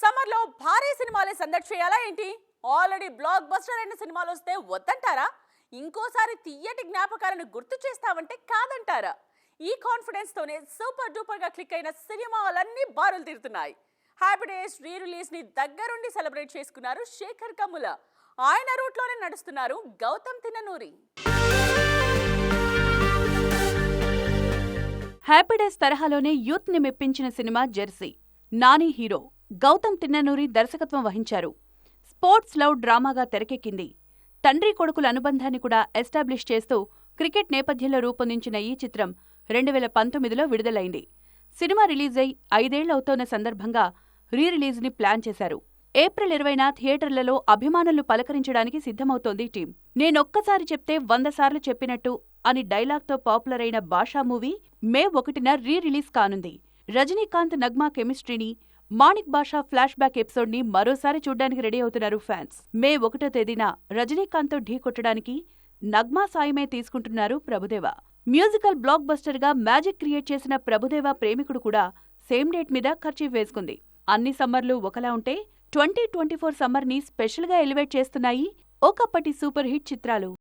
సమ్మర్లో భారీ సినిమాలే సందడి చేయాలా ఏంటి? ఆల్రెడీ బ్లాక్ బస్టర్ అయిన సినిమాలు వస్తే వద్దంటారా? ఇంకోసారి తీయటి జ్ఞాపకాలను గుర్తు చేస్తావంటే కాదంటారా? ఈ కాన్ఫిడెన్స్ తోనే సూపర్ డూపర్గా క్లిక్ అయిన సినిమాలన్నీ బారులు తీరుతున్నాయి. హ్యాపీ డేస్ రీ రిలీజ్ని దగ్గరుండి సెలబ్రేట్ చేసుకున్నారు శేఖర్ కమ్ముల. ఆయన రూట్లోనే నడుస్తున్నారు గౌతమ్ తిన్ననూరి. హ్యాపీ డేస్ తరహాలోనే యూత్ని మెప్పించిన cinema Jersey. Nani hero. Gowtam Tinnanuri దర్శకత్వం వహించారు. స్పోర్ట్స్ లవ్ డ్రామాగా తెరకెక్కింది. తండ్రి కొడుకుల అనుబంధాన్ని కూడా ఎస్టాబ్లిష్ చేస్తూ క్రికెట్ నేపథ్యంలో రూపొందించిన ఈ చిత్రం రెండు వేల పంతొమ్మిదిలో విడుదలైంది. సినిమా రిలీజ్ అయి ఐదేళ్ళవుతోన్న సందర్భంగా రీ ని ప్లాన్ చేశారు. ఏప్రిల్ ఇరవైన థియేటర్లలో అభిమానులు పలకరించడానికి సిద్ధమవుతోంది టీం. నేనొక్కసారి చెప్తే వంద సార్లు చెప్పినట్టు అని డైలాగ్తో పాపులర్ అయిన బాషా మూవీ మే ఒకటిన రీ రిలీజ్ కానుంది. రజనీకాంత్ నగ్మా కెమిస్ట్రీని మాణిక్ బాషా ఫ్లాష్ బ్యాక్ ఎపిసోడ్ని మరోసారి చూడ్డానికి రెడీ అవుతున్నారు ఫ్యాన్స్. మే ఒకటో తేదీన రజనీకాంత్తో ఢీ కొట్టడానికి నగ్మా సాయమే తీసుకుంటున్నారు ప్రభుదేవ. మ్యూజికల్ బ్లాక్ బస్టర్గా మ్యాజిక్ క్రియేట్ చేసిన ప్రభుదేవ ప్రేమికుడు కూడా సేమ్ డేట్ మీద ఖర్చీఫ్ వేసుకుంది. అన్ని సమ్మర్లు ఒకలా ఉంటే ట్వంటీ ట్వంటీ ఫోర్ సమ్మర్ని స్పెషల్గా ఎలివేట్ చేస్తున్నాయి ఒకప్పటి సూపర్ హిట్ చిత్రాలు.